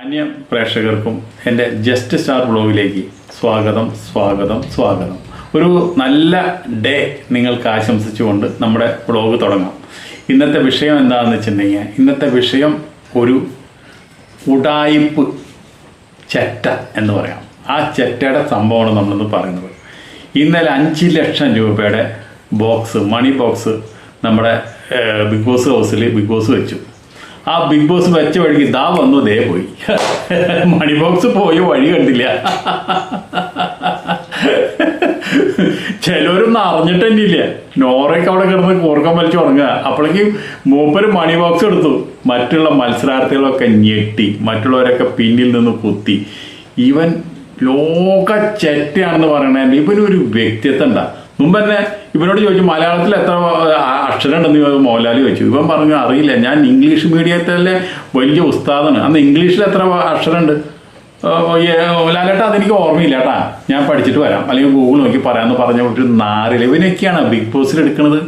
അന്യ പ്രേക്ഷകർക്കും എന്റെ ജസ്റ്റ് സ്റ്റാർ ബ്ലോഗിലേക്ക് സ്വാഗതം സ്വാഗതം സ്വാഗതം. ഒരു നല്ല ഡേ നിങ്ങൾക്ക് ആശംസിച്ചുകൊണ്ട് നമ്മുടെ ബ്ലോഗ് തുടങ്ങാം. ഇന്നത്തെ വിഷയം എന്താണെന്ന് വെച്ചിട്ടുണ്ടെങ്കിൽ ഇന്നത്തെ വിഷയം ഒരു ഉടായിപ്പ് ചെറ്റ എന്ന് പറയാം. ആ ചെറ്റയുടെ സംഭവമാണ് നമ്മളിന്ന് പറയുന്നത്. ഇന്നലെ അഞ്ച് ലക്ഷം രൂപയുടെ ബോക്സ് മണി ബോക്സ് നമ്മുടെ ബിഗ് ബോസ് ഹൗസിൽ ബിഗ് ബോസ് വെച്ചു. ആ ബിഗ് ബോസ് വെച്ച വഴിക്ക് ദാ വന്നു ദേ പോയി. മണി ബോക്സ് പോയി വഴി കണ്ടില്ല. ചിലരൊന്നും അറിഞ്ഞിട്ട് തന്നെ ഇല്ല. നോറയ്ക്ക് അവിടെ കിടന്ന് കൂർക്കം വലിച്ചു തുടങ്ങുക അപ്പോഴേക്കും മൂപ്പര് മണി ബോക്സ് എടുത്തു. മറ്റുള്ള മത്സരാർത്ഥികളൊക്കെ ഞെട്ടി. മറ്റുള്ളവരൊക്കെ പിന്നിൽ നിന്ന് കുത്തി. ഇവൻ ലോക ചെറ്റയാണെന്ന് പറയണേ. ഇവനൊരു വ്യക്തിത്വം ഉണ്ടാ. മുമ്പ് തന്നെ ഇവനോട് ചോദിച്ചു മലയാളത്തിൽ എത്ര അക്ഷരം ഉണ്ടെന്ന് മോഹൻലാൽ ചോദിച്ചു ഇവൻ പറഞ്ഞു അറിയില്ല ഞാൻ ഇംഗ്ലീഷ് മീഡിയത്തിലെ വലിയ ഉസ്താദാണ്. അന്ന് ഇംഗ്ലീഷിൽ എത്ര അക്ഷരമുണ്ട്? ലാലേട്ടാ അതെനിക്ക് ഓർമ്മയില്ല കേട്ടാ. ഞാൻ പഠിച്ചിട്ട് വരാം. അല്ലെങ്കിൽ ഗൂഗിൾ നോക്കി പറയാമെന്ന് പറഞ്ഞ ഒരു നാറില്ല ഇവനൊക്കെയാണ് ബിഗ് ബോസിൽ എടുക്കുന്നത്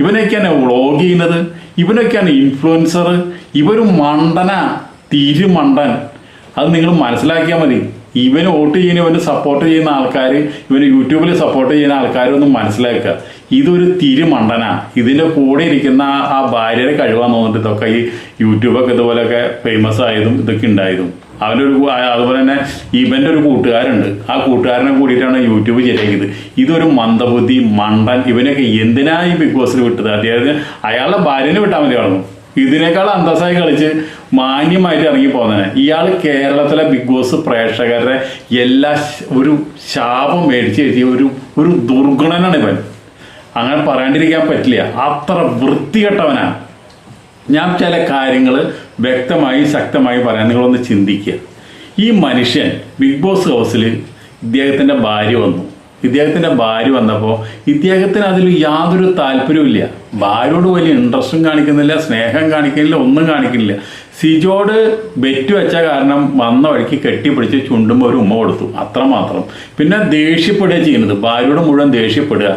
ഇവനൊക്കെയാണ് വ്ളോഗ് ചെയ്യുന്നത്. ഇവനൊക്കെയാണ് ഇൻഫ്ലുവൻസർ ഇവരും മണ്ടന തിരുമണ്ടൻ. അത് നിങ്ങൾ മനസ്സിലാക്കിയാൽ മതി. ഇവന് വോട്ട് ചെയ്യുന്ന ഇവന് സപ്പോർട്ട് ചെയ്യുന്ന ആൾക്കാർ ഇവന് യൂട്യൂബിൽ സപ്പോർട്ട് ചെയ്യുന്ന ആൾക്കാരൊന്നും മനസ്സിലാക്കുക. ഇതൊരു തിരുമണ്ടന. ഇതിന്റെ കൂടെ ഇരിക്കുന്ന ആ- ഭാര്യയുടെ കഴിവാന്ന് തോന്നിട്ട് ഇതൊക്കെ ഈ യൂട്യൂബൊക്കെ ഇതുപോലെയൊക്കെ ഫേമസ് ആയതും ഇതൊക്കെ ഉണ്ടായതും. അവന്റെ ഒരു അതുപോലെ തന്നെ ഇവന്റെ ഒരു കൂട്ടുകാരുണ്ട്. ആ കൂട്ടുകാരനെ കൂടിയിട്ടാണ് യൂട്യൂബ് ശരിയാക്കിയത്. ഇതൊരു മന്ദബുദ്ധി മണ്ടൻ. ഇവനൊക്കെ എന്തിനാ ഈ ബിഗ് ബോസിൽ വിട്ടത്? അദ്ദേഹത്തിന് അയാളുടെ ഭാര്യനെ വിട്ടാൽ മതി കാണുന്നു ഇതിനേക്കാൾ അന്തസ്സായി കളിച്ച് മാന്യമായിട്ട് ഇറങ്ങി പോകുന്നതിന് ഇയാൾ കേരളത്തിലെ ബിഗ് ബോസ് പ്രേക്ഷകരുടെ എല്ലാ ഒരു ശാപം മേടിച്ച് എഴുതിയ ഒരു ഒരു ദുർഗുണനാണ് ഇവൻ. അങ്ങനെ പറയാണ്ടിരിക്കാൻ പറ്റില്ല. അത്ര വൃത്തികെട്ടവനാണ് ഞാൻ ചില കാര്യങ്ങൾ വ്യക്തമായി ശക്തമായി പറയാൻ നിങ്ങളൊന്ന് ചിന്തിക്കുക. ഈ മനുഷ്യൻ ബിഗ് ബോസ് ഹൗസിൽ ഇദ്ദേഹത്തിന്റെ ഭാര്യ വന്നു. ഇദ്ദേഹത്തിന്റെ ഭാര്യ വന്നപ്പോൾ ഇദ്ദേഹത്തിന് അതിൽ യാതൊരു താല്പര്യവുമില്ല ഭാര്യയോട് വലിയ ഇൻട്രസ്റ്റും കാണിക്കുന്നില്ല സ്നേഹം കാണിക്കുന്നില്ല ഒന്നും കാണിക്കുന്നില്ല. സിജോട് ബെറ്റ് വെച്ച കാരണം വന്ന വഴിക്ക് കെട്ടിപ്പിടിച്ച് ചുണ്ടുമ്പോൾ ഒരു ഉമ്മ കൊടുത്തു. അത്രമാത്രം പിന്നെ ദേഷ്യപ്പെടുക ചെയ്യുന്നത്. ഭാര്യയോട് മുഴുവൻ ദേഷ്യപ്പെടുക.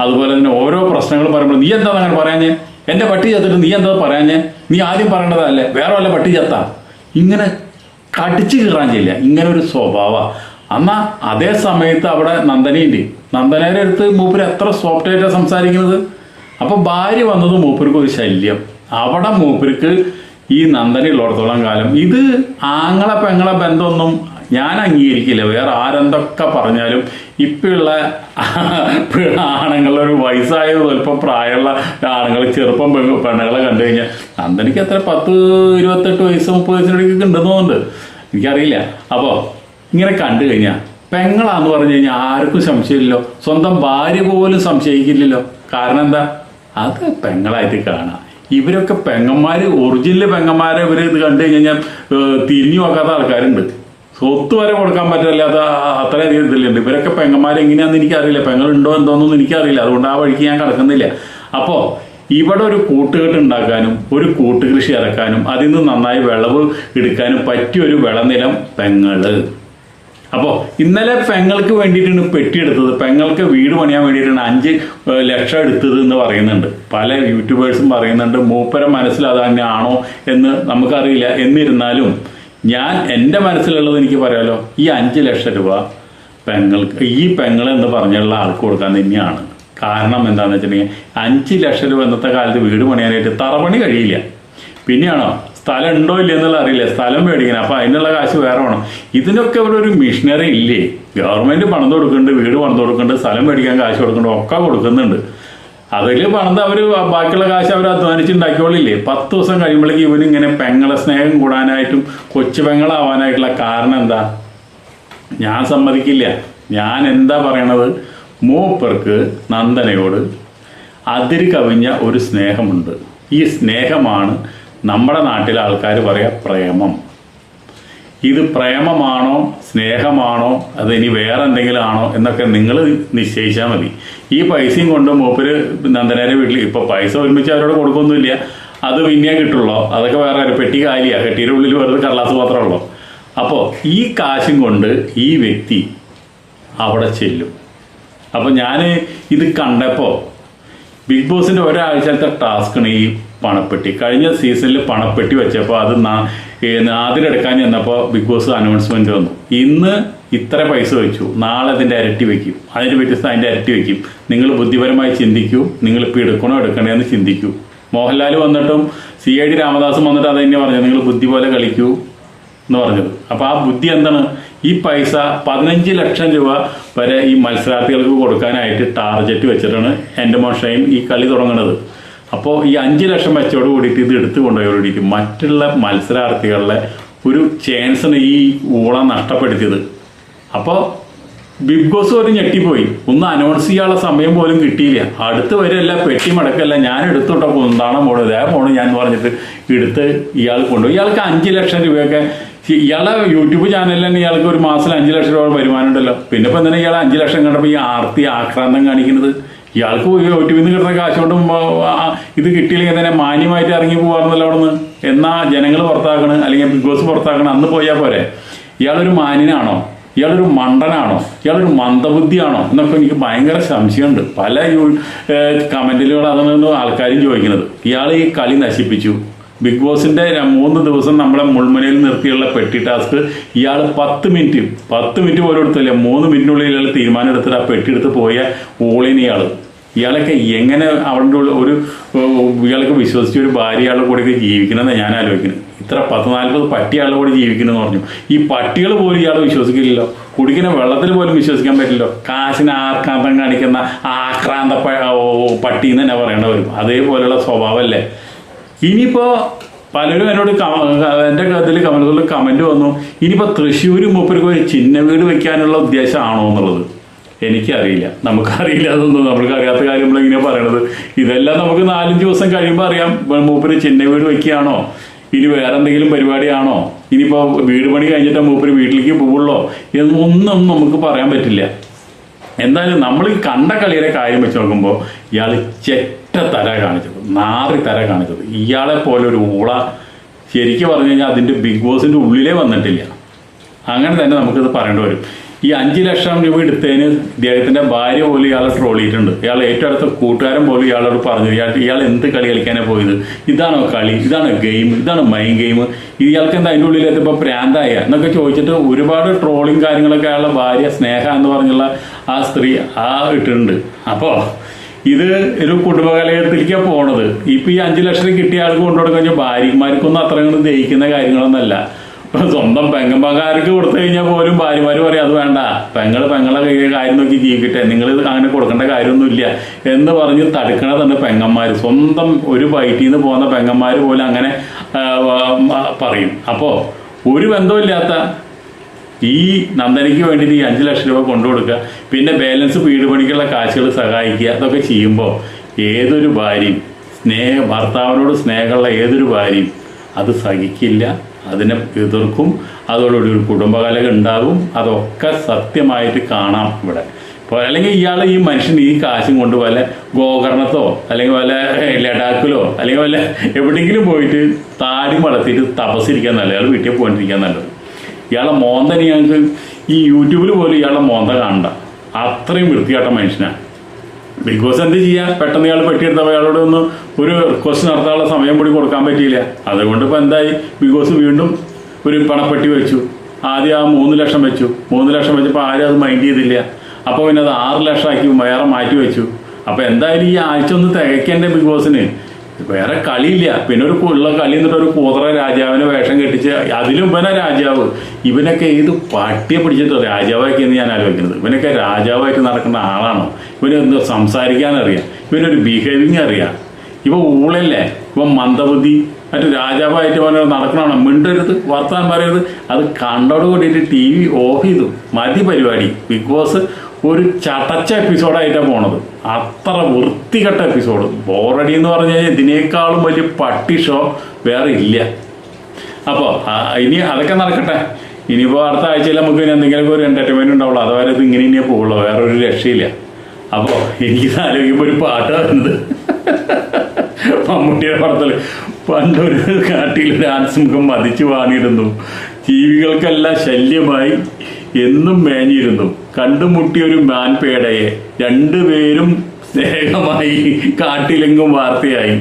അതുപോലെ തന്നെ ഓരോ പ്രശ്നങ്ങൾ പറയുമ്പോൾ നീ എന്താ അങ്ങനെ പറയാഞ്ഞേ? എന്റെ പട്ടി ചത്തിട്ട് നീ എന്താ പറയാഞ്ഞേ? നീ ആദ്യം പറയേണ്ടതല്ലേ? വേറെ വല്ല പട്ടി ചത്താ? ഇങ്ങനെ കടിച്ചു കീറാൻ ചെയ്യില്ല. ഇങ്ങനെ ഒരു സ്വഭാവ എന്നാ അതേ സമയത്ത് അവിടെ നന്ദനയുണ്ട്. നന്ദനയുടെ അടുത്ത് മൂപ്പര് എത്ര സോഫ്റ്റ് ആയിട്ടാ സംസാരിക്കുന്നത്. അപ്പൊ ഭാര്യ വന്നത് മൂപ്പർക്ക് ഒരു ശല്യം. അവിടെ മൂപ്പർക്ക് ഈ നന്ദന ഉള്ളിടത്തോളം കാലം. ഇത് ആങ്ങളെ പെങ്ങളെ ബന്ധമൊന്നും ഞാൻ അംഗീകരിക്കില്ല. വേറെ ആരെന്തൊക്കെ പറഞ്ഞാലും ഇപ്പോഴുള്ള ആണുങ്ങളുടെ ഒരു വയസ്സായ സ്വല്പം പ്രായമുള്ള ആണുങ്ങൾ ചെറുപ്പം പെണ്ണ് പെണ്ണുങ്ങളെ കണ്ടു കഴിഞ്ഞാൽ നന്ദനിക്ക് എത്ര പത്ത് ഇരുപത്തെട്ട് വയസ്സ് മുപ്പത് വയസ്സിനിടയ്ക്ക് ഉണ്ടെന്ന് തോന്നുന്നുണ്ട്. എനിക്കറിയില്ല. അപ്പോൾ ഇങ്ങനെ കണ്ടു കഴിഞ്ഞാൽ പെങ്ങളാന്ന് പറഞ്ഞു കഴിഞ്ഞാൽ ആർക്കും സംശയമില്ലല്ലോ. സ്വന്തം ഭാര്യ പോലും സംശയിക്കില്ലല്ലോ. കാരണം എന്താ? അത് പെങ്ങളായിട്ട് കാണാം. ഇവരൊക്കെ പെങ്ങന്മാർ ഒറിജിനൽ പെങ്ങന്മാരെ ഇവർ ഇത് കണ്ടു കഴിഞ്ഞാൽ തിരിഞ്ഞു നോക്കാത്ത ആൾക്കാരുണ്ട്. സ്വത്ത് വരെ കൊടുക്കാൻ പറ്റില്ലാത്ത അത്രയധികം ഇതിലുണ്ട്. ഇവരൊക്കെ പെങ്ങന്മാർ എങ്ങനെയാണെന്ന് എനിക്കറിയില്ല. പെങ്ങളുണ്ടോ എന്തോന്നൊന്നും എനിക്കറിയില്ല. അതുകൊണ്ട് ആ വഴിക്ക് ഞാൻ കടക്കുന്നില്ല. അപ്പോൾ ഇവിടെ ഒരു കൂട്ടുകെട്ട് ഉണ്ടാക്കാനും ഒരു കൂട്ടുകൃഷി ഇറക്കാനും അതിൽ നിന്ന് നന്നായി വിളവ് എടുക്കാനും പറ്റിയൊരു വിളനിലം പെങ്ങൾ. അപ്പോൾ ഇന്നലെ പെങ്ങൾക്ക് വേണ്ടിയിട്ടാണ് പെട്ടിയെടുത്തത് പെങ്ങൾക്ക് വീട് പണിയാൻ വേണ്ടിയിട്ടാണ് അഞ്ച് ലക്ഷം എടുത്തത് എന്ന് പറയുന്നുണ്ട്. പല യൂട്യൂബേഴ്സും പറയുന്നുണ്ട് മൂപ്പര മനസ്സിൽ അത് തന്നെയാണോ എന്ന് നമുക്കറിയില്ല. എന്നിരുന്നാലും ഞാൻ എന്റെ മനസ്സിലുള്ളത് എനിക്ക് പറയാലോ ഈ അഞ്ച് ലക്ഷം രൂപ പെങ്ങൾക്ക് ഈ പെങ്ങൾ എന്ന് പറഞ്ഞുള്ള ആൾക്ക് കൊടുക്കാൻ തന്നെയാണ്. കാരണം എന്താണെന്ന് വെച്ചിട്ടുണ്ടെങ്കിൽ അഞ്ച് ലക്ഷം രൂപ ഇന്നത്തെ കാലത്ത് വീട് പണിയാനായിട്ട് തറപണി കഴിയില്ല. പിന്നെയാണോ? സ്ഥലം ഉണ്ടോ ഇല്ല എന്നുള്ള അറിയില്ല. സ്ഥലം മേടിക്കണം. അപ്പൊ അതിനുള്ള കാശ് വേറെ വേണം. ഇതിനൊക്കെ ഇവിടെ ഒരു മിഷനറി ഇല്ലേ? ഗവൺമെന്റ് പണം കൊടുക്കുന്നുണ്ട് വീട് പണം കൊടുക്കുന്നുണ്ട് സ്ഥലം മേടിക്കാൻ കാശ് കൊടുക്കുന്നുണ്ട് ഒക്കെ കൊടുക്കുന്നുണ്ട്. അതിൽ പണം അവർ ബാക്കിയുള്ള കാശ് അവർ അധ്വാനിച്ചുണ്ടാക്കിയോളില്ലേ പത്ത് ദിവസം കഴിയുമ്പോഴേക്കും ഇവന് ഇങ്ങനെ പെങ്ങളെ സ്നേഹം കൂടാനായിട്ടും കൊച്ചു പെങ്ങളാവാനായിട്ടുള്ള കാരണം എന്താ? ഞാൻ സമ്മതിക്കില്ല. ഞാൻ എന്താ പറയണത്? മൂപ്പർക്ക് നന്ദനയോട് അതിര് കവിഞ്ഞ ഒരു സ്നേഹമുണ്ട്. ഈ സ്നേഹമാണ് നമ്മുടെ നാട്ടിലെ ആൾക്കാർ പറയാ പ്രേമം. ഇത് പ്രേമമാണോ സ്നേഹമാണോ അത് ഇനി വേറെ എന്തെങ്കിലും ആണോ എന്നൊക്കെ നിങ്ങൾ നിശ്ചയിച്ചാൽ മതി. ഈ പൈസയും കൊണ്ട് മൂപ്പര് നന്ദനേരെ വീട്ടിൽ ഇപ്പോൾ പൈസ ഒരുമിച്ച് അവരോട് കൊടുക്കൊന്നുമില്ല. അത് പിന്നെയേ കിട്ടുള്ളൂ. അതൊക്കെ വേറെ ഒരു പെട്ടി കാലിയാ. കെട്ടിയുടെ ഉള്ളിൽ വെറുതെ കടലാസ് മാത്രമുള്ളൂ അപ്പോൾ ഈ കാശും കൊണ്ട് ഈ വ്യക്തി അവിടെ ചെല്ലും. അപ്പോൾ ഞാൻ ഇത് കണ്ടപ്പോൾ ബിഗ് ബോസിന്റെ ഒരാഴ്ചത്തെ ടാസ്ക്കാണ് ഈ പണപ്പെട്ടി. കഴിഞ്ഞ സീസണിൽ പണപ്പെട്ടി വെച്ചപ്പോൾ അത് ആദ്യമെടുക്കാൻ ചെന്നപ്പോൾ ബിഗ് ബോസ് അനൗൺസ്മെന്റ് വന്നു. ഇന്ന് ഇത്ര പൈസ വെച്ചു. നാളെ അതിന്റെ ഇരട്ടി വെക്കും. അതിന് വ്യത്യസ്തം അതിന്റെ ഇരട്ടി വെക്കും. നിങ്ങൾ ബുദ്ധിപരമായി ചിന്തിക്കൂ. നിങ്ങൾ ഇപ്പോൾ എടുക്കണോ എടുക്കണേ എന്ന് ചിന്തിക്കൂ. മോഹൻലാൽ വന്നിട്ടും സി ഐ ഡി രാമദാസും വന്നിട്ട് അത് തന്നെ പറഞ്ഞു. നിങ്ങൾ ബുദ്ധി പോലെ കളിക്കൂ എന്ന് പറഞ്ഞത്. അപ്പോൾ ആ ബുദ്ധി എന്താണ്? ഈ പൈസ പതിനഞ്ച് ലക്ഷം രൂപ വരെ ഈ മത്സരാർത്ഥികൾക്ക് കൊടുക്കാനായിട്ട് ടാർഗറ്റ് വെച്ചിട്ടാണ് എന്റെ മോഷയും ഈ കളി തുടങ്ങുന്നത് അപ്പോൾ ഈ അഞ്ച് ലക്ഷം വെച്ചോട് കൂടിയിട്ട് ഇത് എടുത്തു കൊണ്ടുപോയി കൂടിയിട്ട് മറ്റുള്ള മത്സരാർത്ഥികളുടെ ഒരു ചാൻസിന് ഈ ഊള നഷ്ടപ്പെടുത്തിയത്. അപ്പോൾ ബിഗ് ബോസ് ഒരു ഞെട്ടിപ്പോയി. ഒന്ന് അനൗൺസ് ചെയ്യാനുള്ള സമയം പോലും കിട്ടിയില്ല. അടുത്ത് വരെയല്ല പെട്ടി മടക്കല്ല ഞാൻ എടുത്തോട്ടോ എന്താണ് പോണത് ഇതേ മോൾ ഞാൻ പറഞ്ഞിട്ട് എടുത്ത് ഇയാൾ കൊണ്ടുപോയി. ഇയാൾക്ക് അഞ്ച് ലക്ഷം രൂപയൊക്കെ ഇയാളെ യൂട്യൂബ് ചാനലിൽ തന്നെ ഇയാൾക്ക് ഒരു മാസം അഞ്ച് ലക്ഷം രൂപ വരുമാനം ഉണ്ടല്ലോ. പിന്നെ ഇപ്പം എന്തിനാ ഇയാൾ അഞ്ച് ലക്ഷം കണ്ടപ്പോൾ ഈ ആർത്തി ആക്രാന്തം കാണിക്കുന്നത്? ഇയാൾക്ക് യൂട്യൂബിൽ നിന്ന് കിട്ടുന്ന കാശ് കൊണ്ടും ഇത് കിട്ടിയില്ലെങ്കിൽ തന്നെ മാന്യമായിട്ട് ഇറങ്ങി പോകാറുന്നല്ലോ അവിടെ നിന്ന് എന്നാ ജനങ്ങൾ പുറത്താക്കണ് അല്ലെങ്കിൽ ബിഗ് ബോസ് പുറത്താക്കണ അന്ന് പോയാൽ പോരെ. ഇയാളൊരു മാന്യനാണോ? ഇയാളൊരു മണ്ടനാണോ? ഇയാളൊരു മന്ദബുദ്ധിയാണോ? എന്നൊക്കെ എനിക്ക് ഭയങ്കര സംശയമുണ്ട്. പല യൂ കമന്റിലുകൾ അതൊന്നും ആൾക്കാരും ചോദിക്കുന്നത്. ഇയാൾ ഈ കളി നശിപ്പിച്ചു. ബിഗ് ബോസിന്റെ ര- മൂന്ന് ദിവസം നമ്മളെ മുൾമുനയിൽ നിർത്തിയുള്ള പെട്ടി ടാസ്ക് ഇയാൾ പത്ത് മിനിറ്റ് പത്ത് മിനിറ്റ് പോലും എടുത്തില്ല. മൂന്ന് മിനിറ്റിനുള്ളിൽ ഇയാൾ തീരുമാനം എടുത്തിട്ട് ആ പെട്ടി എടുത്ത് പോയ ഓളിനിയാൾ ഇയാളൊക്കെ എങ്ങനെ അവളുടെ ഒരു ഇയാൾക്ക് വിശ്വസിച്ച് ഒരു ഭാര്യ ആളുടെ കൂടെ ജീവിക്കണമെന്ന് ഞാൻ ആലോചിക്കുന്നു ഇത്ര പത്ത് നാൽപ്പത് പട്ടിയാളുടെ കൂടെ ജീവിക്കണമെന്ന് പറഞ്ഞു. ഈ പട്ടികൾ പോലും ഇയാൾ വിശ്വസിക്കില്ലല്ലോ. കുടിക്കുന്ന വെള്ളത്തിൽ പോലും വിശ്വസിക്കാൻ പറ്റില്ലല്ലോ. കാശിന് ആക്രാന്തം കാണിക്കുന്ന ആക്രാന്ത പ- ഓ, പട്ടി എന്ന് തന്നെ പറയേണ്ടി വരും. അതേപോലെയുള്ള സ്വഭാവമല്ലേ ഇനിയിപ്പോ പലരും എന്നോട് എന്റെ ഇതിൽ കമന്റുകളിൽ കമന്റ് വന്നു ഇനിയിപ്പോ തൃശ്ശൂർ മൂപ്പർക്ക് ഒരു ചിഹ്ന വീട് വെക്കാനുള്ള ഉദ്ദേശമാണോ എന്നുള്ളത്? എനിക്കറിയില്ല. നമുക്കറിയില്ല അതൊന്നും. നമ്മൾക്ക് അറിയാത്ത കാര്യം നമ്മൾ ഇങ്ങനെ പറയണത്. ഇതെല്ലാം നമുക്ക് നാലഞ്ച് ദിവസം കഴിയുമ്പോൾ അറിയാം. മൂപ്പര് ചിഹ്ന വീട് വെക്കുകയാണോ? ഇനി വേറെ എന്തെങ്കിലും പരിപാടിയാണോ? ഇനിയിപ്പോ വീട് പണി കഴിഞ്ഞിട്ട് മൂപ്പര് വീട്ടിലേക്ക് പോവുള്ളോ? എന്നൊന്നും നമുക്ക് പറയാൻ പറ്റില്ല. എന്തായാലും നമ്മൾ കണ്ട കളിയുടെ കാര്യം വെച്ച് നോക്കുമ്പോൾ ഇയാൾ ചെറ്റ തല കാണിച്ചത് നാറി തല കാണിച്ചത്. ഇയാളെ പോലെ ഒരു ഊള ശരിക്കും പറഞ്ഞു കഴിഞ്ഞാൽ അതിന്റെ ബിഗ് ബോസിന്റെ ഉള്ളിലേ വന്നിട്ടില്ല. അങ്ങനെ തന്നെ നമുക്കിത് പറയേണ്ടി വരും. ഈ അഞ്ച് ലക്ഷം രൂപ എടുത്തതിന് ഇദ്ദേഹത്തിന്റെ ഭാര്യ പോലും ഇയാളെ ട്രോൾ ചെയ്തിട്ടുണ്ട്. ഇയാൾ ഏറ്റവും അടുത്ത കൂട്ടുകാരൻ പോലും ഇയാളോട് പറഞ്ഞു ഇയാൾ ഇയാൾ എന്ത് കളി കളിക്കാനാണ് പോയത്? ഇതാണോ കളി? ഇതാണ് ഗെയിം ഇതാണ് മൈൻ ഗെയിം ഇയാൾക്ക് എന്താ അതിന്റെ ഉള്ളിൽ എത്തുമ്പോൾ പ്രാന്തായ എന്നൊക്കെ ചോദിച്ചിട്ട് ഒരുപാട് ട്രോളിങ് കാര്യങ്ങളൊക്കെ അയാളുടെ ഭാര്യ സ്നേഹ എന്ന് പറഞ്ഞുള്ള ആ സ്ത്രീ ആ ഇട്ടിട്ടുണ്ട്. അപ്പോൾ ഇത് ഒരു കുടുംബകലയത്തിലേക്ക് പോണത്. ഇപ്പൊ ഈ അഞ്ചു ലക്ഷം കിട്ടിയ ആൾക്ക് കൊണ്ടുകൊടുക്കാൻ കഴിഞ്ഞാൽ ഭാര്യമാർക്കൊന്നും അത്രയൊന്നും ദഹിക്കുന്ന കാര്യങ്ങളൊന്നല്ല. സ്വന്തം പെങ്ങന്മാർക്ക് കൊടുത്തു കഴിഞ്ഞാൽ പോലും ഭാര്യമാർ പറയും അത് വേണ്ട. പെങ്ങൾ പെങ്ങളെ കാര്യം നോക്കി ജീവിക്കട്ടെ. നിങ്ങൾ അങ്ങനെ കൊടുക്കേണ്ട കാര്യമൊന്നുമില്ല. എന്ന് പറഞ്ഞ് തടുക്കണതാണ് പെങ്ങന്മാർ സ്വന്തം ഒരു വയറ്റിൽ നിന്ന് പോകുന്ന പെങ്ങന്മാർ പോലും അങ്ങനെ പറയും. അപ്പോൾ ഒരു ബന്ധമില്ലാത്ത ഈ നന്ദനയ്ക്ക് വേണ്ടിയിട്ട് ഈ അഞ്ച് ലക്ഷം രൂപ കൊണ്ടു കൊടുക്കുക പിന്നെ ബാലൻസ് വീട് പണിക്കുള്ള കാശുകൾ സഹായിക്കുക. അതൊക്കെ ചെയ്യുമ്പോൾ ഏതൊരു ഭാര്യയും സ്നേഹ ഭർത്താവിനോട് സ്നേഹമുള്ള ഏതൊരു ഭാര്യയും അത് സഹിക്കില്ല. അതിനെ എതിർക്കും. അതോടുകൂടി ഒരു കുടുംബകലക ഉണ്ടാകും. അതൊക്കെ സത്യമായിട്ട് കാണാം ഇവിടെ. ഇപ്പോൾ അല്ലെങ്കിൽ ഇയാൾ ഈ മനുഷ്യൻ ഈ കാശും കൊണ്ട് വല്ല ഗോകർണത്തോ അല്ലെങ്കിൽ വല്ല ലഡാക്കിലോ അല്ലെങ്കിൽ വല്ല എവിടെയെങ്കിലും പോയിട്ട് താടി വളർത്തിയിട്ട് തപസ്സിരിക്കാൻ നല്ലത്. അയാൾ വീട്ടിൽ പോയിട്ടിരിക്കാൻ നല്ലത്. ഇയാളെ മോന്ത ഞങ്ങൾക്ക് ഈ യൂട്യൂബിൽ പോലും ഇയാളെ മോന്ത കാണണ്ട. അത്രയും വൃത്തിയാട്ട മനുഷ്യനാണ് ബിഗ് ബോസ് എന്ത് ചെയ്യാ? പെട്ടെന്ന് ഇയാൾ പെട്ടിയെടുത്തപ്പോൾ അയാളോട് ഒന്ന് ഒരു റിക്വസ്റ്റ് നടത്താനുള്ള സമയം കൂടി കൊടുക്കാൻ പറ്റിയില്ല. അതുകൊണ്ട് ഇപ്പൊ എന്തായി? ബിഗ് ബോസ് വീണ്ടും ഒരു പണപ്പെട്ടി വെച്ചു. ആദ്യം ആ മൂന്ന് ലക്ഷം വെച്ചു. മൂന്ന് ലക്ഷം വെച്ചപ്പോൾ ആരും അത് മൈൻഡ് ചെയ്തില്ല. അപ്പോൾ പിന്നെ അത് ആറ് ലക്ഷം ആക്കി വേറെ മാറ്റി വെച്ചു. അപ്പോൾ എന്തായാലും ഈ ആഴ്ച ഒന്ന് തികയ്ക്കണ്ടേ ബിഗ് ബോസിന് വേറെ കളിയില്ല. പിന്നെ ഒരു ഉള്ള കളി എന്നിട്ട് ഒരു കൂതറ രാജാവിനെ വേഷം കെട്ടിച്ച് അതിലും ഇവനെ രാജാവ്. ഇവനൊക്കെ ഏത് പട്ടിയെ പിടിച്ചിട്ട് രാജാവാക്കിയെന്ന് ഞാൻ ആലോചിക്കുന്നത്. ഇവനൊക്കെ രാജാവായിട്ട് നടക്കുന്ന ആളാണോ? ഇവന് എന്തോ സംസാരിക്കാൻ അറിയാം ഇവനൊരു ബിഹേവിങ് അറിയാം ഇവ ഊളല്ലേ? ഇവ മന്ദബുദ്ധി മറ്റു രാജാവായിട്ട് അവനെ നടക്കണമാണ് മിണ്ടരുത് വർത്താൻ പറയരുത്. അത് കണ്ടോട് കൂടിയിട്ട് ടി വി ഓഫ് ചെയ്തു. മതി പരിപാടി. ബിഗ് ബോസ് ഒരു ചടച്ച എപ്പിസോഡായിട്ടാണ് പോണത്. അത്ര വൃത്തികെട്ട എപ്പിസോഡ്. ബോറടി എന്ന് പറഞ്ഞു കഴിഞ്ഞാൽ ഇതിനേക്കാളും വലിയ പട്ടി ഷോ വേറെ ഇല്ല. അപ്പോൾ ഇനി അതൊക്കെ നടക്കട്ടെ. ഇനിയിപ്പോൾ അടുത്ത ആഴ്ചയിൽ നമുക്ക് ഇനി എന്തെങ്കിലും ഒരു എന്റർടൈൻമെന്റ് ഉണ്ടാവുള്ളൂ. അതുവരെ ഇത് ഇങ്ങനെ ഇനിയേ പോകുള്ളൂ വേറെ ഒരു രക്ഷയില്ല. അപ്പോൾ എനിക്ക് ആലോചിക്കുമ്പോൾ ഒരു പാട്ട് വരുന്നത്. മമ്മൂട്ടിയുടെ പടത്തിൽ പണ്ടൊരു കാട്ടിൽ ഡാൻസ് മുഖം മതിച്ചു വാണിയിരുന്നു ജീവികൾക്കെല്ലാം ശല്യമായി എന്നും മേഞ്ഞിരുന്നു. കണ്ടുമുട്ടിയ ഒരു മാൻപേടയെ രണ്ടുപേരും സ്നേഹമായി കാട്ടിലെങ്കും വാർത്തയായി.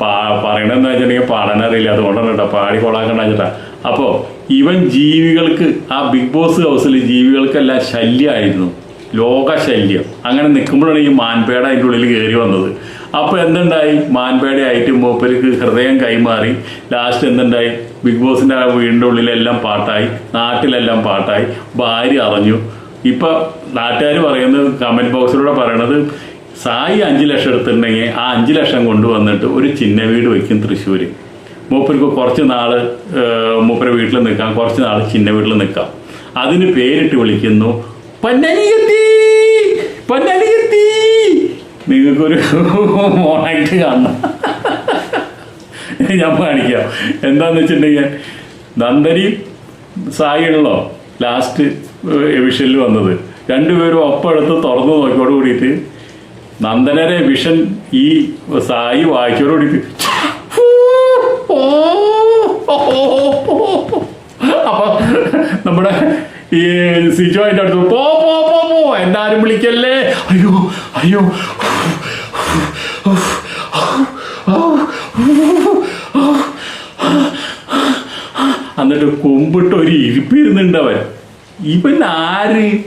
പാ പറയണെന്ന് വെച്ചിട്ടുണ്ടെങ്കിൽ പാടാനറിയില്ല അതുകൊണ്ടാണ് കേട്ടോ പാടി കൊള്ളാക്കണ്ട വെച്ചിട്ടാ അപ്പോൾ ഇവൻ ജീവികൾക്ക് ആ ബിഗ് ബോസ് ഹൗസിൽ ജീവികൾക്കെല്ലാം ശല്യമായിരുന്നു. ലോക ശല്യം അങ്ങനെ നിൽക്കുമ്പോഴാണ് ഈ മാൻപേട അതിന്റെ ഉള്ളിൽ കയറി വന്നത്. അപ്പോൾ എന്തുണ്ടായി? മാൻപേട ആയിട്ട് മൂപ്പർക്ക് ഹൃദയം കൈമാറി. ലാസ്റ്റ് എന്തുണ്ടായി? ബിഗ് ബോസിന്റെ വീടിന്റെ ഉള്ളിലെല്ലാം പാട്ടായി. നാട്ടിലെല്ലാം പാട്ടായി. ഭാര്യ അറിഞ്ഞു. ഇപ്പൊ നാട്ടുകാർ പറയുന്നത് കമന്റ് ബോക്സിലൂടെ പറയണത് സായി അഞ്ച് ലക്ഷം എടുത്തിട്ടുണ്ടെങ്കിൽ ആ അഞ്ച് ലക്ഷം കൊണ്ടുവന്നിട്ട് ഒരു ചിന്ന വീട് വെക്കും തൃശ്ശൂര്. മൂപ്പർക്ക് കുറച്ച് നാൾ മൂപ്പര വീട്ടിൽ നിൽക്കാം കുറച്ച് നാൾ ചിന്ന വീട്ടിൽ നിൽക്കാം. അതിന് പേരിട്ട് വിളിക്കുന്നു നിങ്ങൾക്കൊരു മോണായിട്ട് കാണണം. ഞാൻ കാണിക്കാം. എന്താന്ന് വെച്ചിട്ടുണ്ടെങ്കിൽ നന്ദനി ഉള്ളോ ലാസ്റ്റ് എവിഷനിൽ വന്നത്. രണ്ടുപേരും ഒപ്പം എടുത്ത് തുറന്നു നോക്കിയോട് കൂടിയിട്ട് നന്ദനരെ വിഷൻ ഈ സായി വായിച്ചോട് കൂടിയിട്ട് അപ്പൊ നമ്മുടെ ഈ സിജോ അതിന്റെ അടുത്ത് പോ പോ പോ പോ എന്നാരും വിളിക്കല്ലേ? അയ്യോ അയ്യോ. എന്നിട്ട് കൊമ്പിട്ട് ഒരു ഇരിപ്പിരുന്നുണ്ട് അവൻ. ഇവൻ ആര്?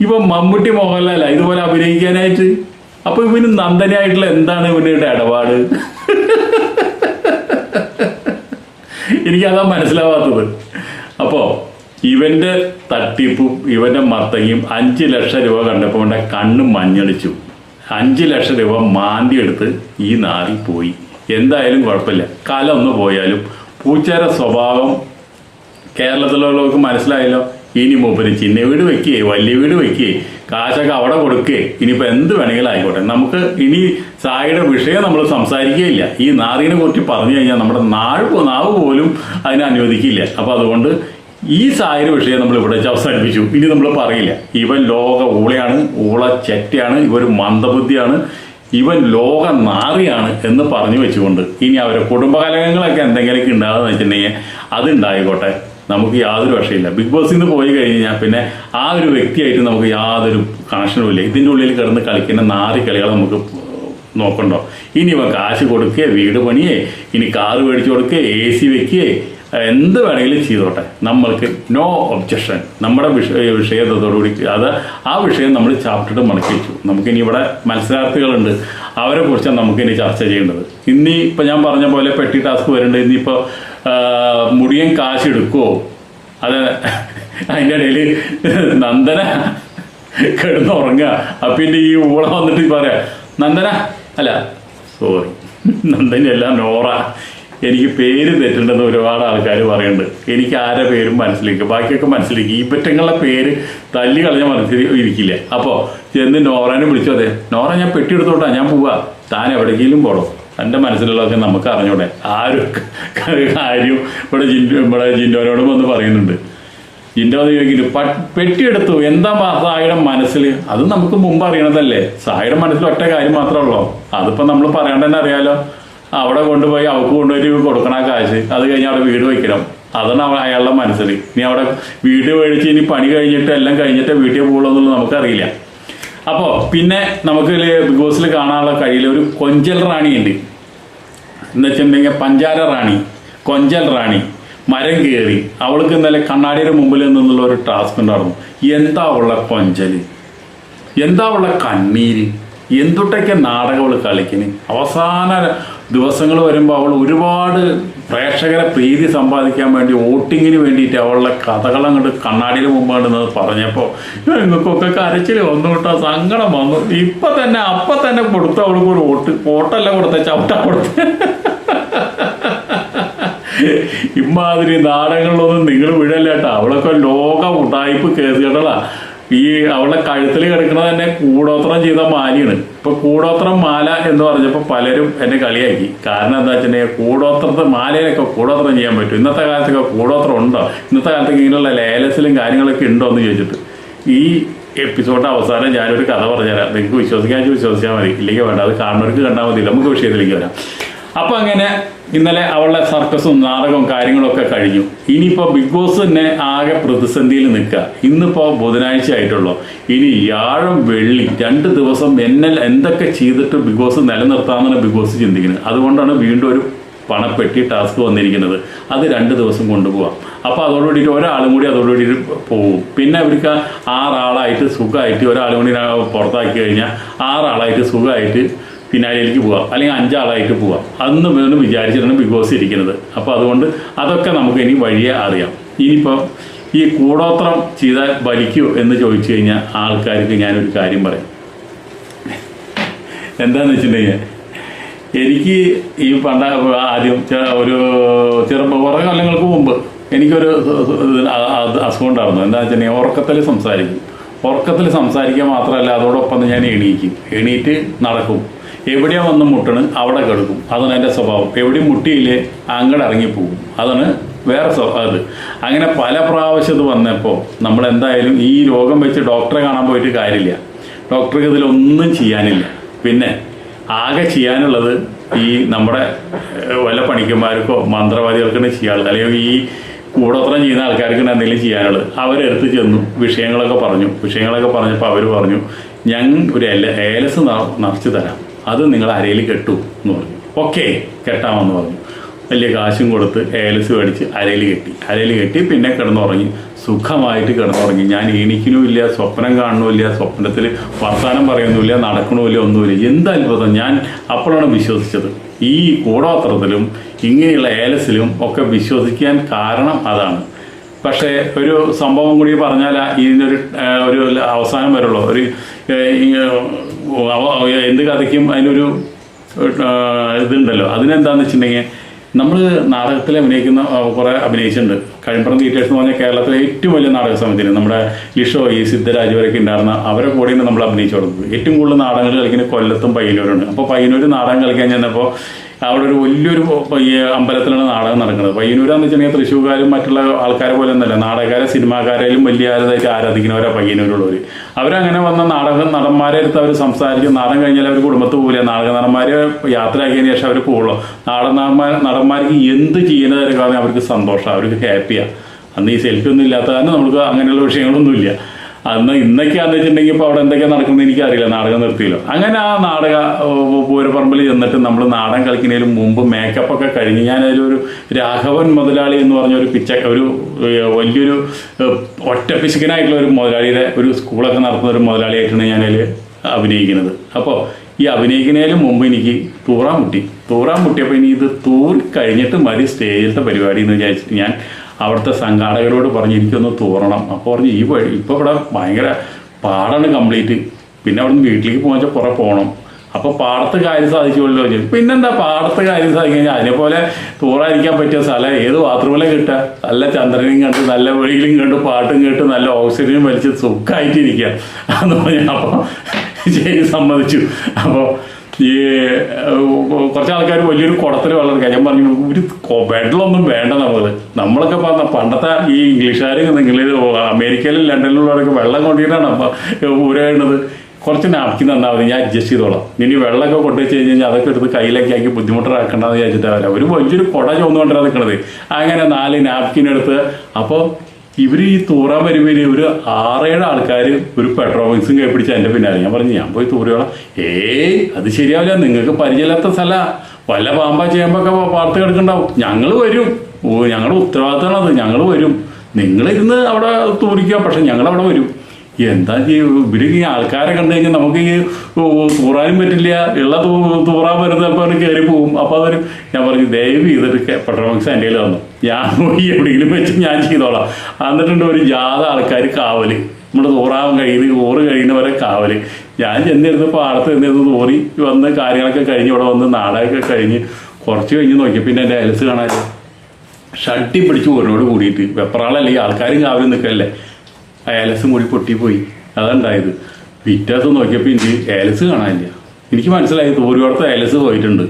ഇവൻ മമ്മൂട്ടി മോഹൻലാല ഇതുപോലെ അഭിനയിക്കാനായിട്ട്? അപ്പൊ ഇവന് നന്ദനായിട്ടുള്ള എന്താണ് ഇവനുടെ ഇടപാട്? എനിക്കതാ മനസ്സിലാവാത്തത്. അപ്പോൾ ഇവന്റെ തട്ടിപ്പും ഇവന്റെ മത്തങ്ങയും അഞ്ച് ലക്ഷം രൂപ കണ്ടപ്പോൾ ഇവന്റെ കണ്ണ് മഞ്ഞളിച്ചു. അഞ്ച് ലക്ഷം രൂപ മാന്തി എടുത്ത് ഈ നാറി പോയി. എന്തായാലും കുഴപ്പമില്ല. കല ഒന്ന് പോയാലും പൂച്ചയുടെ സ്വഭാവം കേരളത്തിലുള്ളവർക്ക് മനസ്സിലായല്ലോ. ഇനി മൂപ്പര് ചിന്ന വീട് വെക്കേ വലിയ വീട് വെക്കേ കാശൊക്കെ അവിടെ കൊടുക്കേ ഇനിയിപ്പോൾ എന്ത് വേണമെങ്കിലും ആയിക്കോട്ടെ. നമുക്ക് ഇനി സായിയുടെ വിഷയം നമ്മൾ സംസാരിക്കുകയില്ല ഈ നാറിനെ കുറിച്ച് പറഞ്ഞു കഴിഞ്ഞാൽ നമ്മുടെ നാഴ് നാവ് പോലും അതിനെ അനുവദിക്കില്ല. അപ്പോൾ അതുകൊണ്ട് ഈ സായിയുടെ വിഷയം നമ്മൾ ഇവിടെ വെച്ച് അവസാനിപ്പിച്ചു. ഇനി നമ്മൾ പറയില്ല. ഇവൻ ലോക ഊളയാണ് ഊള ചെറ്റയാണ് ഇവർ മന്ദബുദ്ധിയാണ് ഇവൻ ലോക നാറിയാണ് എന്ന് പറഞ്ഞു വെച്ചുകൊണ്ട് ഇനി അവരെ കുടുംബകലഹങ്ങളൊക്കെ എന്തെങ്കിലുമൊക്കെ ഉണ്ടാകുന്ന വെച്ചിട്ടുണ്ടെങ്കിൽ അത് ഉണ്ടായിക്കോട്ടെ. നമുക്ക് യാതൊരു വിഷയമില്ല ബിഗ് ബോസിൽ നിന്ന് പോയി കഴിഞ്ഞാൽ പിന്നെ ആ ഒരു വ്യക്തിയായിട്ട് നമുക്ക് യാതൊരു കണക്ഷനും ഇല്ല. ഇതിന്റെ ഉള്ളിൽ കിടന്ന് കളിക്കുന്ന നാറി കളികൾ നമുക്ക് നോക്കണ്ടോ? ഇനി ഇവ കാശ് കൊടുക്കേ വീട് പണിയേ ഇനി കാറ് മേടിച്ചു കൊടുക്കുക എ സി വെക്കുകയെ എന്ത് വേണമെങ്കിലും ചെയ്തോട്ടെ. നമ്മൾക്ക് നോ ഒബ്ജക്ഷൻ നമ്മുടെ വിഷയ വിഷയത്തോടുകൂടി അത് ആ വിഷയം നമ്മൾ ചാപ്റ്റർ മടക്കി വെച്ചു. നമുക്കിനി ഇവിടെ മത്സരാർത്ഥികളുണ്ട്. അവരെ കുറിച്ചാണ് നമുക്കിനി ചർച്ച ചെയ്യേണ്ടത്. ഇനി ഇപ്പം ഞാൻ പറഞ്ഞ പോലെ പെട്ടി ടാസ്ക് വരുന്നുണ്ട്. ഇനിയിപ്പോൾ മുടിയൻ കാശ് എടുക്കുമോ അത് അതിന്റെ ഇടയിൽ നന്ദന കിടന്നുറങ്ങുക. അപ്പം പിന്നെ ഈ ഊള വന്നിട്ട് പറയാ നന്ദന. അല്ല സോറി നന്ദനയല്ല നോറ. എനിക്ക് പേര് തെറ്റുണ്ടെന്ന് ഒരുപാട് ആൾക്കാർ പറയുന്നുണ്ട്. എനിക്ക് ആരെ പേരും മനസ്സിലേക്ക് ബാക്കിയൊക്കെ മനസ്സിലേക്ക് ഈ പറ്റങ്ങളുടെ പേര് തല്ലി കളഞ്ഞ മനസ്സിൽ ഇരിക്കില്ല. അപ്പോൾ ചെന്ന് നോറാനെ വിളിച്ചു അതെ? നോറ ഞാൻ പെട്ടി എടുത്തോട്ടാ ഞാൻ പോവാ. താൻ എവിടെയെങ്കിലും പോടോ എന്റെ മനസ്സിലുള്ളതൊക്കെ നമുക്ക് അറിഞ്ഞൂടെ. ആ ഒരു കാര്യം ഇവിടെ ജിൻഡോ ഇവിടെ ജിൻഡോനോടും വന്ന് പറയുന്നുണ്ട്. ജിൻഡോ എന്ന് ചോദിക്കുന്നു "പ- പെട്ടിയെടുത്തു. എന്താ സായിയുടെ മനസ്സിൽ അത് നമുക്ക് മുമ്പ് അറിയണതല്ലേ. സായുടെ മനസ്സിൽ ഒറ്റ കാര്യം മാത്രമേ ഉള്ളൂ. അതിപ്പോൾ നമ്മൾ പറയാണ്ട് തന്നെ അറിയാലോ. അവിടെ കൊണ്ടുപോയി അവൾക്ക് കൊണ്ടുപോയി കൊടുക്കണ കാശ്. അത് കഴിഞ്ഞ് അവിടെ വീട് വയ്ക്കണം. അതാണ് അവ- അയാളുടെ മനസ്സിൽ ഇനി അവിടെ വീട് മേടിച്ച് ഇനി പണി കഴിഞ്ഞിട്ട് എല്ലാം കഴിഞ്ഞിട്ട് വീട്ടിൽ പോകുള്ളൂ എന്നുള്ളത് നമുക്കറിയില്ല. അപ്പോൾ പിന്നെ നമുക്ക് ബിഗ് ബോസിൽ കാണാനുള്ള കഴിയില്ല ഒരു കൊഞ്ചൽ റാണിയുണ്ട്. എന്ന് വെച്ചിട്ടുണ്ടെങ്കിൽ പഞ്ചാര റാണി കൊഞ്ചൽ റാണി മരം കയറി അവൾക്ക് ഇന്നലെ കണ്ണാടിയുടെ മുമ്പിൽ നിന്നുള്ള ഒരു ടാസ്ക് ഉണ്ടായിരുന്നു. എന്താ ഉള്ള കൊഞ്ചൽ? എന്താ ഉള്ള കണ്ണീര്? എന്തുട്ടൊക്കെ നാടകം കളിക്കണ്? അവസാന ദിവസങ്ങൾ വരുമ്പോൾ അവൾ ഒരുപാട് പ്രേക്ഷകരെ പ്രീതി സമ്പാദിക്കാൻ വേണ്ടി വോട്ടിങ്ങിന് വേണ്ടിയിട്ട് അവളുടെ കഥകൾ അങ്ങോട്ട് കണ്ണാടിയിൽ മുമ്പാണ് നിന്ന് പറഞ്ഞപ്പോൾ നിങ്ങൾക്കൊക്കെ കരച്ചിൽ വന്നു കേട്ടോ സങ്കടം വന്നു. ഇപ്പം തന്നെ അപ്പം തന്നെ കൊടുത്തു അവൾക്ക് ഒരു വോട്ട് വോട്ടല്ല കൊടുത്ത ചവിട്ട കൊടുത്ത. ഇമാതിരി നാടകങ്ങളിലൊന്നും നിങ്ങൾ വിടല്ല കേട്ടോ. അവളൊക്കെ ലോക ഉടായ്പ് കേസുകളാ ഈ അവളുടെ കഴുത്തിൽ കിടക്കുന്നത് തന്നെ കൂടോത്രം ചെയ്ത മാലയാണ്. ഇപ്പൊ കൂടോത്രം മാല എന്ന് പറഞ്ഞപ്പോൾ പലരും എന്നെ കളിയാക്കി. കാരണം എന്താ വെച്ചിട്ടുണ്ടെങ്കിൽ കൂടോത്രത്തെ മാലയിലൊക്കെ കൂടോത്രം ചെയ്യാൻ പറ്റും. ഇന്നത്തെ കാലത്തൊക്കെ കൂടോത്രം ഉണ്ടോ? ഇന്നത്തെ കാലത്തൊക്കെ ഇങ്ങനെയുള്ള ലേലസിലും കാര്യങ്ങളൊക്കെ ഉണ്ടോ എന്ന് ചോദിച്ചിട്ട്. ഈ എപ്പിസോഡ് അവസാനം ഞാനൊരു കഥ പറഞ്ഞുതരാം. നിങ്ങൾക്ക് വിശ്വസിക്കാൻ വിശ്വസിച്ചാൽ മതി. ഇല്ലെങ്കിൽ വേണ്ട അത് കാണുന്നവർക്ക് കണ്ടാൽ മതി നമുക്ക് വിഷയത്തിലേക്ക് വരാം. അപ്പൊ അങ്ങനെ ഇന്നലെ അവളുടെ സർക്കസും നാടകവും കാര്യങ്ങളൊക്കെ കഴിഞ്ഞു. ഇനിയിപ്പോ ബിഗ് ബോസ് തന്നെ ആകെ പ്രതിസന്ധിയിൽ നിൽക്കുക. ഇന്നിപ്പോ ബുധനാഴ്ച ആയിട്ടുള്ളൂ. ഇനി വ്യാഴം വെള്ളി രണ്ട് ദിവസം എന്നെ എന്തൊക്കെ ചെയ്തിട്ട് ബിഗ് ബോസ് നിലനിർത്താമെന്നാണ് ബിഗ് ബോസ് ചിന്തിക്കുന്നത്. അതുകൊണ്ടാണ് വീണ്ടും ഒരു പണപ്പെട്ടി ടാസ്ക് വന്നിരിക്കുന്നത്. അത് രണ്ട് ദിവസം കൊണ്ടുപോകാം അപ്പോൾ അതോടുകൂടിയിട്ട് ഒരാളും കൂടി അതോടുകൂടി പോകും പിന്നെ അവർക്ക് ആറാളായിട്ട് സുഖമായിട്ട് ഒരാളും കൂടി പുറത്താക്കി കഴിഞ്ഞാൽ ആറാളായിട്ട് സുഖമായിട്ട് ഫിനാലിലേക്ക് പോവാം. അല്ലെങ്കിൽ അഞ്ചാളായിട്ട് പോവാം. അന്ന് വേണം വിചാരിച്ചിട്ടാണ് ബിഗ് ബോസ് ഇരിക്കുന്നത്. അപ്പോൾ അതുകൊണ്ട് അതൊക്കെ നമുക്ക് ഇനി വഴിയെ അറിയാം. ഇനിയിപ്പോൾ ഈ കൂടോത്രം ചെയ്താൽ വലിക്കൂ എന്ന് ചോദിച്ചു കഴിഞ്ഞാൽ ആൾക്കാർക്ക് ഞാനൊരു കാര്യം പറയാം. എന്താന്ന് വെച്ചിട്ടുണ്ടെങ്കിൽ എനിക്ക് ഈ പണ്ട ആദ്യം ഒരു ചെറുപ്പം കുറേ കൊല്ലങ്ങൾക്ക് മുമ്പ് എനിക്കൊരു അസുഖം ഉണ്ടായിരുന്നു എന്താ വെച്ചിട്ടുണ്ടെങ്കിൽ ഉറക്കത്തിൽ സംസാരിക്കും. ഉറക്കത്തിൽ സംസാരിക്കുക മാത്രമല്ല അതോടൊപ്പം ഞാൻ എണീക്കും. എണീറ്റ് നടക്കും. എവിടെയാ വന്ന് മുട്ടണ് അവിടെ കിടക്കും. അതാണ് എന്റെ സ്വഭാവം. എവിടെയും മുട്ടിയില്ലേ അങ്ങോട്ട് ഇറങ്ങിപ്പോകും. അതാണ് വേറെ അത്. അങ്ങനെ പല പ്രാവശ്യം ഇത് വന്നപ്പോൾ നമ്മൾ എന്തായാലും ഈ രോഗം വെച്ച് ഡോക്ടറെ കാണാൻ പോയിട്ട് കാര്യമില്ല. ഡോക്ടർക്ക് ഇതിലൊന്നും ചെയ്യാനില്ല. പിന്നെ ആകെ ചെയ്യാനുള്ളത് ഈ നമ്മുടെ വല്ല പണിക്കന്മാർക്കോ മന്ത്രവാദികൾക്കാണ് ചെയ്യാനുള്ളത്. അല്ലെങ്കിൽ ഈ കൂടോത്രം ചെയ്യുന്ന ആൾക്കാർക്ക് എന്തെങ്കിലും ചെയ്യാനുള്ളത്. അവരെടുത്ത് ചെന്നു വിഷയങ്ങളൊക്കെ പറഞ്ഞു. വിഷയങ്ങളൊക്കെ പറഞ്ഞപ്പോൾ അവർ പറഞ്ഞു ഞങ്ങൾ ഒരു ഏലസ് നിറച്ച് തരാം. അത് നിങ്ങൾ അരയിൽ കെട്ടു എന്ന് പറഞ്ഞു. ഓക്കെ കെട്ടാമെന്ന് പറഞ്ഞു. വലിയ കാശും കൊടുത്ത് ഏലസ് മേടിച്ച് അരയിൽ കെട്ടി. അരയിൽ കെട്ടി പിന്നെ കിടന്നുറങ്ങി. സുഖമായിട്ട് കിടന്നുറങ്ങി. ഞാൻ എണീക്കണമില്ല സ്വപ്നം കാണണമില്ല സ്വപ്നത്തിൽ വർത്തമാനം പറയുന്നുമില്ല നടക്കണമില്ല ഒന്നുമില്ല. എന്ത് അത്ഭുതം ഞാൻ അപ്പോഴാണ് വിശ്വസിച്ചത്. ഈ കൂടോത്രത്തിലും ഇങ്ങനെയുള്ള ഏലസിലും ഒക്കെ വിശ്വസിക്കാൻ കാരണം അതാണ്. പക്ഷേ ഒരു സംഭവം കൂടി പറഞ്ഞാൽ ഇതിനൊരു ഒരു അവസാനം വരുള്ളൂ. ഒരു എന്ത് കഥയ്ക്കും അതിനൊരു ഇതുണ്ടല്ലോ. അതിനെന്താന്ന് വെച്ചിട്ടുണ്ടെങ്കിൽ നമ്മൾ നാടകത്തിൽ അഭിനയിക്കുന്ന കുറെ അഭിനയിച്ചിട്ടുണ്ട്. കഴിമ്പറം തിയേറ്റേഴ്സ് എന്ന് പറഞ്ഞാൽ കേരളത്തിലെ ഏറ്റവും വലിയ നാടക സമിതിയാണ്. നമ്മുടെ ലിഷോ ഈ സിദ്ധരാജ് വരൊക്കെ ഉണ്ടായിരുന്ന അവരെ കൂടെയാണ് നമ്മൾ അഭിനയിച്ചു കൊടുക്കുന്നത് ഏറ്റവും കൂടുതൽ നാടകങ്ങൾ കളിക്കുന്ന കൊല്ലത്തും പയ്യന്നൂരുണ്ട്. അപ്പോൾ പയ്യന്നൂർ നാടകം കളിക്കാൻ ചെന്നപ്പോൾ അവിടെ ഒരു വലിയൊരു അമ്പലത്തിലാണ് നാടകം നടക്കുന്നത്. പയ്യന്നൂരാന്ന് വെച്ചിട്ടുണ്ടെങ്കിൽ തൃശ്ശൂർക്കാരും മറ്റുള്ള ആൾക്കാരെ പോലെ ഒന്നല്ല നാടകക്കാരെ സിനിമാക്കാരെയും വലിയ ആരതായിട്ട് ആരാധിക്കുന്നവരാ പയ്യന്നൂരുള്ളവർ അവരങ്ങനെ വന്ന നാടക നടന്മാരെ അടുത്ത് അവർ സംസാരിക്കും. നാടകം കഴിഞ്ഞാൽ അവർ കുടുംബത്ത് പോകില്ല നാടക നടന്മാരെ യാത്രയാക്കിയതിന് ശേഷം അവർ പോകുള്ളൂ നടന്മാർ നടന്മാർക്ക് എന്ത് ചെയ്യുന്നതിനെ കാരണം അവർക്ക് സന്തോഷം. അവർക്ക് ഹാപ്പിയാണ് അന്ന് ഈ സെൽഫി ഒന്നും ഇല്ലാത്ത കാരണം നമുക്ക് അങ്ങനെയുള്ള വിഷയങ്ങളൊന്നുമില്ല. അന്ന് ഇന്നൊക്കെയാന്ന് വെച്ചിട്ടുണ്ടെങ്കിൽ ഇപ്പോൾ അവിടെ എന്തൊക്കെയാ നടക്കുന്നത് എനിക്കറിയില്ല. നാടകം നിർത്തിയില്ല. അങ്ങനെ ആ നാടക പൂരപ്പറമ്പിൽ ചെന്നിട്ട് നമ്മൾ നാടൻ കളിക്കുന്നതിന് മുമ്പ് മേക്കപ്പ് ഒക്കെ കഴിഞ്ഞ് ഞാൻ അതിലൊരു രാഘവൻ മുതലാളി എന്ന് പറഞ്ഞ ഒരു പിച്ച ഒരു വലിയൊരു ഒറ്റ പിശുക്കനായിട്ടുള്ള ഒരു മുതലാളിയുടെ ഒരു സ്കൂളൊക്കെ നടത്തുന്ന ഒരു മുതലാളിയായിട്ടാണ് ഞാനതിൽ അഭിനയിക്കുന്നത്. അപ്പോൾ ഈ അഭിനയിക്കുന്നതിന് മുമ്പ് എനിക്ക് തൂറാൻ മുട്ടി. തൂറാൻ മുട്ടിയപ്പോൾ ഇനി ഇത് തൂറി കഴിഞ്ഞിട്ട് മതി സ്റ്റേജിലത്തെ പരിപാടി എന്ന് വിചാരിച്ചിട്ട് ഞാൻ അവിടുത്തെ സംഘാടകരോട് പറഞ്ഞു എനിക്കൊന്ന് തോറണം അപ്പോൾ പറഞ്ഞു ഈ വഴി ഇപ്പോൾ ഇവിടെ ഭയങ്കര പാടാണ് കംപ്ലീറ്റ്. പിന്നെ അവിടെ നിന്ന് വീട്ടിലേക്ക് പോകാൻ വെച്ചാൽ കുറേ പോകണം അപ്പോൾ പാടത്ത് കാര്യം സാധിക്കുമല്ലോ ചോദിച്ചു. പിന്നെന്താ പാടത്ത് കാര്യം സാധിക്കാൻ കഴിഞ്ഞാൽ അതിനെപ്പോലെ തൂറായിരിക്കാൻ പറ്റിയ സ്ഥലം ഏത് ബാത്റൂമിലെ കിട്ടുക? നല്ല ചന്ദ്രനെയും കണ്ട് നല്ല വെളിയിലും കണ്ട് പാട്ടും കേട്ട് നല്ല ഓക്സിജനും വലിച്ച് സുഖമായിട്ടിരിക്കുക എന്ന് പറഞ്ഞു അപ്പോൾ ശരി സമ്മതിച്ചു. അപ്പോൾ ഈ കുറച്ച് ആൾക്കാർ വലിയൊരു കുടത്തിൽ വെള്ളം ഞാൻ പറഞ്ഞു ഒരു വെള്ളമൊന്നും വേണ്ട നമ്മൾ നമ്മളൊക്കെ പറഞ്ഞ പണ്ടത്തെ ഈ ഇംഗ്ലീഷുകാർ നിങ്ങൾ അമേരിക്കയിലും ലണ്ടനിലുള്ളവരൊക്കെ വെള്ളം കൊണ്ടിട്ടാണ് ഊരാണത് കുറച്ച് നാപ്കിൻ തന്നാൽ മതി ഞാൻ അഡ്ജസ്റ്റ് ചെയ്തോളാം. ഇനി വെള്ളമൊക്കെ കൊണ്ടുവച്ച് കഴിഞ്ഞ് കഴിഞ്ഞാൽ അതൊക്കെ എടുത്ത് കയ്യിലേക്ക് ആക്കി ബുദ്ധിമുട്ടാക്കണ്ടെന്ന് വിചാരിച്ചിട്ടാവില്ല ഒരു വലിയൊരു കുട നിൽക്കുന്നത് അങ്ങനെ നാല് നാപ്കിൻ എടുത്ത് അപ്പോൾ ഇവർ ഈ തൂറാൻ വരുമ്പോൾ ഒരു ആറേഴ് ആൾക്കാർ ഒരു പെട്രോൾ ബോക്സും കൈ പിടിച്ച് എന്റെ പിന്നാലെ. ഞാൻ പറഞ്ഞു ഞാൻ പോയി തൂറിയോളാം ഏയ് അത് ശരിയാവില്ല. നിങ്ങൾക്ക് പരിചയമില്ലാത്ത സ്ഥല. വല്ല പാമ്പാ ചെയ്യുമ്പോഴൊക്കെ വാർത്ത കിടക്കണ്ടാവും ഞങ്ങൾ വരും. ഓ ഞങ്ങളുടെ ഉത്തരവാദിത്തമാണ് അത് ഞങ്ങൾ വരും നിങ്ങളിരുന്ന് അവിടെ തൂറിക്കുക. പക്ഷെ ഞങ്ങളവിടെ വരും. എന്താ ചെയ്യും ഇവർ ഈ ആൾക്കാരെ കണ്ടു കഴിഞ്ഞാൽ നമുക്ക് ഈ തൂറാനും പറ്റില്ല. ഉള്ള തൂറാൻ അവർ കയറി പോകും അപ്പോൾ അവർ ഞാൻ പറഞ്ഞു ദയവ് ചെയ്തിട്ട് പെട്രോൾ ബോക്സ് എന്റെ കയ്യിൽ ഞാൻ പോയി എവിടെയെങ്കിലും വെച്ച് ഞാൻ ചെയ്തോളാം. എന്നിട്ടുണ്ട് ഒരു ജാത ആൾക്കാർ കാവൽ. നമ്മുടെ തൂറാൻ കഴിയുന്ന ഊറ് കഴിയുന്നവരെ കാവൽ. ഞാൻ ചെന്നിരുന്ന് പാടത്ത് ചെന്നിരുന്ന് തോറി വന്ന് കാര്യങ്ങളൊക്കെ കഴിഞ്ഞ് ഇവിടെ വന്ന് നാടകമൊക്കെ കഴിഞ്ഞ് കുറച്ച് കഴിഞ്ഞ് നോക്കി. പിന്നെ എന്റെ അലസ് കാണാൻ. ഷട്ടി പിടിച്ച് ഓരോട് കൂടിയിട്ട്. വെപ്രാളല്ലേ ആൾക്കാരും കാവലും നിൽക്കല്ലേ ഏലസും മുടി പൊട്ടിപ്പോയി. അതുണ്ടായത്. പിറ്റേന്ന് നോക്കിയപ്പോൾ എനിക്ക് ഏലസ് കാണാനില്ല. എനിക്ക് മനസ്സിലായി തൂരിയോടത്ത് ഏലസ് പോയിട്ടുണ്ട്.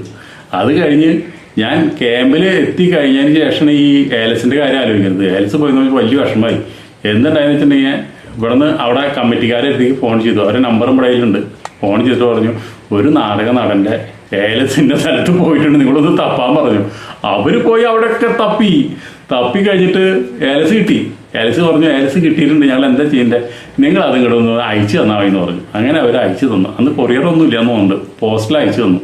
അത് കഴിഞ്ഞ് ഞാൻ ക്യാമ്പിൽ എത്തി കഴിഞ്ഞതിന് ശേഷമാണ് ഈ ഏലസിന്റെ കാര്യം ആലോചിക്കുന്നത്. ഏലസ് പോയി നോക്കി വലിയ വിഷമമായി. എന്തുണ്ടായെന്ന് വെച്ചിട്ടുണ്ടെങ്കിൽ ഇവിടുന്ന് അവിടെ കമ്മിറ്റിക്കാരെ അടുത്തേക്ക് ഫോൺ ചെയ്തു. അവരുടെ നമ്പറും ഇവിടെ ഫോൺ ചെയ്തിട്ട് പറഞ്ഞു ഒരു നാടക നടന്റെ ഏലസിന്റെ സ്ഥലത്ത് പോയിട്ടുണ്ട്. നിങ്ങളൊന്ന് തപ്പാൻ പറഞ്ഞു. അവർ പോയി അവിടെയൊക്കെ തപ്പി. തപ്പി കഴിഞ്ഞിട്ട് ഏലസ് കിട്ടി. ഏലസ് പറഞ്ഞു എലസ് കിട്ടിയിട്ടുണ്ട് ഞങ്ങൾ എന്താ ചെയ്യേണ്ടത് നിങ്ങൾ അതും കൂടെ ഒന്ന് അയച്ചു തന്നാൽ എന്ന് പറഞ്ഞു. അങ്ങനെ അവർ അയച്ചു തന്നു. അന്ന് കൊറിയറൊന്നും ഇല്ല എന്നുണ്ട് പോസ്റ്റിൽ അയച്ചു തന്നു.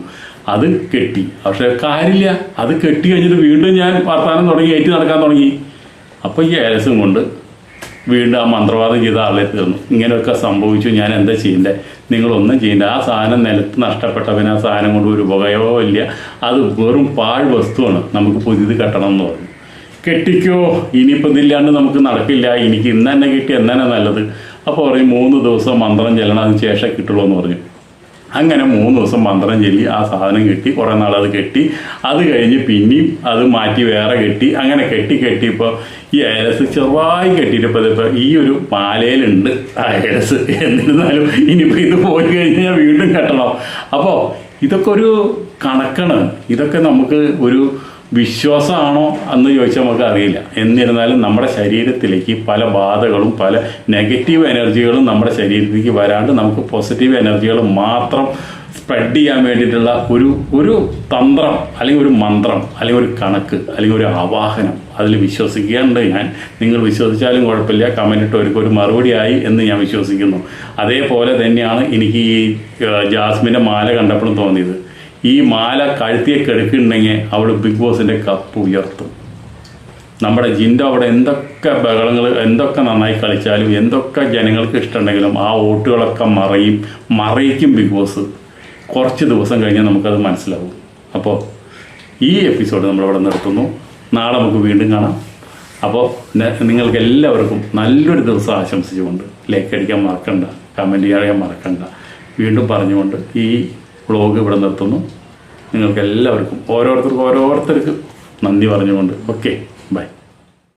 അത് കെട്ടി. പക്ഷെ കാര്യമില്ല. അത് കെട്ടി കഴിഞ്ഞിട്ട് വീണ്ടും ഞാൻ വർത്താനം തുടങ്ങി ഏറ്റി നടക്കാൻ തുടങ്ങി. അപ്പോൾ ഈ ഏലസും കൊണ്ട് വീണ്ടും ആ മന്ത്രവാദം ചെയ്ത ആളെ തീർന്നു ഇങ്ങനെയൊക്കെ സംഭവിച്ചു. ഞാൻ എന്താ ചെയ്യണ്ടേ? നിങ്ങളൊന്നും ചെയ്യണ്ട. ആ സാധനം നിലത്ത് നഷ്ടപ്പെട്ടവന് ആ സാധനം കൊണ്ട് ഒരു ഉപയോഗവും ഇല്ല. അത് വെറും പാഴ് വസ്തുവാണ് നമുക്ക് പുതിയത് കെട്ടണം എന്ന് പറഞ്ഞു. കെട്ടിക്കോ. ഇനിയിപ്പോൾ ഇതില്ലാണ്ട് നമുക്ക് നടക്കില്ല. എനിക്ക് ഇന്ന് തന്നെ കിട്ടി എന്നെ നല്ലത്. അപ്പോൾ പറയും മൂന്ന് ദിവസം മന്ത്രം ചെല്ലണം അതിന് ശേഷം കിട്ടുള്ളൂ എന്ന് പറഞ്ഞു. അങ്ങനെ മൂന്ന് ദിവസം മന്ത്രം ചെല്ലി ആ സാധനം കെട്ടി കുറേ നാൾ അത് കെട്ടി. അത് കഴിഞ്ഞ് പിന്നെയും അത് മാറ്റി വേറെ കെട്ടി. അങ്ങനെ കെട്ടി കെട്ടിയപ്പോൾ ഈ ഏലസ് ചെറുതായി കെട്ടിയിട്ടപ്പോൾ ഇതിപ്പോൾ ഈ ഒരു പാലയിലുണ്ട് ആ ഏലസ് എന്നിരുന്നാലും ഇനിയിപ്പോൾ ഇത് പോയി കഴിഞ്ഞാൽ വീണ്ടും കെട്ടണം. അപ്പോൾ ഇതൊക്കെ ഒരു കണക്കാണ്. ഇതൊക്കെ നമുക്ക് ഒരു വിശ്വാസമാണോ എന്ന് ചോദിച്ചാൽ നമുക്ക് അറിയില്ല. എന്നിരുന്നാലും നമ്മുടെ ശരീരത്തിലേക്ക് പല ബാധകളും പല നെഗറ്റീവ് എനർജികളും നമ്മുടെ ശരീരത്തിലേക്ക് വരാണ്ട് നമുക്ക് പോസിറ്റീവ് എനർജികൾ മാത്രം സ്പ്രെഡ് ചെയ്യാൻ വേണ്ടിയിട്ടുള്ള ഒരു ഒരു തന്ത്രം അല്ലെങ്കിൽ ഒരു മന്ത്രം അല്ലെങ്കിൽ ഒരു കണക്ക് അല്ലെങ്കിൽ ഒരു ആവാഹനം അതിൽ വിശ്വസിക്കാറുണ്ട് ഞാൻ. നിങ്ങൾ വിശ്വസിച്ചാലും കുഴപ്പമില്ല. കമന്റ് ഒരു ഒരു ആയി എന്ന് ഞാൻ വിശ്വസിക്കുന്നു. അതേപോലെ തന്നെയാണ് എനിക്ക് ഈ ജാസ്മിന്റെ മാല കണ്ടപ്പോഴും തോന്നിയത്. ഈ മാല കഴുത്തിയെ കെടുക്കുന്നുണ്ടെങ്കിൽ അവൾ ബിഗ് ബോസിന്റെ കപ്പ് ഉയർത്തും. നമ്മുടെ ജിൻഡോ അവിടെ എന്തൊക്കെ ബഹളങ്ങൾ എന്തൊക്കെ നന്നായി കളിച്ചാലും എന്തൊക്കെ ജനങ്ങൾക്ക് ഇഷ്ടമുണ്ടെങ്കിലും ആ വോട്ടുകളൊക്കെ മറയും മറയിക്കും ബിഗ് ബോസ് കുറച്ച് ദിവസം കഴിഞ്ഞാൽ നമുക്കത് മനസ്സിലാവും. അപ്പോൾ ഈ എപ്പിസോഡ് നമ്മളിവിടെ നിർത്തുന്നു. നാളെ നമുക്ക് വീണ്ടും കാണാം. അപ്പോൾ നിങ്ങൾക്ക് എല്ലാവർക്കും നല്ലൊരു ദിവസം ആശംസിച്ചുകൊണ്ട് ലൈക്ക് അടിക്കാൻ മറക്കണ്ട കമന്റ് ചെയ്യാൻ മറക്കണ്ട. വീണ്ടും പറഞ്ഞുകൊണ്ട് ഈ വ്ളോഗ് ഇവിടെ നിർത്തുന്നു. നിങ്ങൾക്ക് എല്ലാവർക്കും ഓരോരുത്തർക്കും ഓരോരുത്തർക്കും നന്ദി പറഞ്ഞുകൊണ്ട്. Okay bye